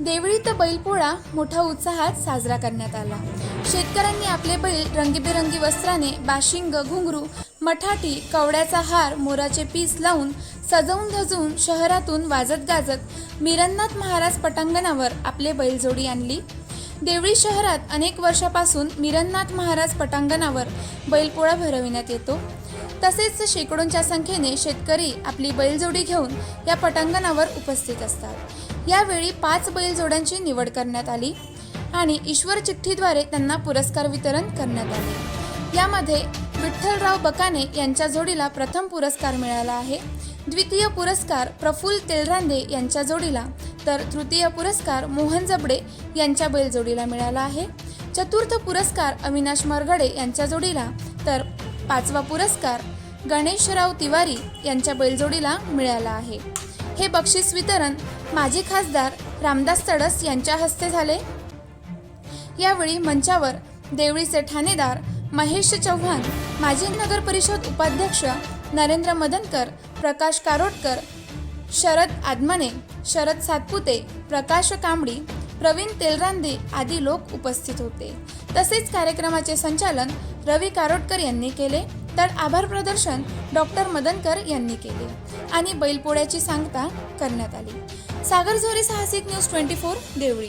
देवळीत बैलपोळा मोठ्या उत्साहात साजरा करण्यात आला. शेतकऱ्यांनी आपले बैल रंगीबेरंगी वस्त्राने बाशिंग घुंगरू मठाठी कवड्याचा हार मोराचे पीस लावून सजवून धजवून शहरातून वाजत गाजत मिरन्नाथ महाराज पटांगणावर आपले बैलजोडी आणली. देवळी शहरात अनेक वर्षापासून मिरन्नाथ महाराज पटांगणावर बैलपोळा भरविण्यात येतो. तसेच शेकडोंच्या संख्येने शेतकरी आपली बैलजोडी घेऊन या पटांगणावर उपस्थित असतात. यावेळी पाच बैलजोड्यांची निवड करण्यात आली आणि ईश्वर चिठ्ठीद्वारे त्यांना पुरस्कार वितरण करण्यात आले. यामध्ये विठ्ठलराव बकाने यांच्या जोडीला प्रथम पुरस्कार मिळाला आहे. द्वितीय पुरस्कार प्रफुल्ल तेलरांदे यांच्या जोडीला तर तृतीय पुरस्कार मोहन जबडे यांच्या बैलजोडीला मिळाला आहे. चतुर्थ पुरस्कार अविनाश मरगडे यांच्या जोडीला तर पाचवा पुरस्कार गणेशराव तिवारी यांच्या बैलजोडीला मिळाला आहे. हे बक्षीस वितरण माजी खासदार रामदास तडस यांच्या हस्ते झाले. यावेळी मंचावर देवळीचे ठाणेदार महेश चव्हाण माजी नगर परिषद उपाध्यक्ष नरेंद्र मदनकर प्रकाश कारोटकर शरद आदमाने शरद सातपुते प्रकाश कांबडी प्रवीण तेलरांदे आदी लोक उपस्थित होते. तसेच कार्यक्रमाचे संचालन रवी कारोटकर यांनी केले तर आभार प्रदर्शन डॉक्टर मदनकर यांनी केले आणि बैलपोळ्याची सांगता करण्यात आली. सागर झोरी साहसिक न्यूज ट्वेंटी फोर देवळी.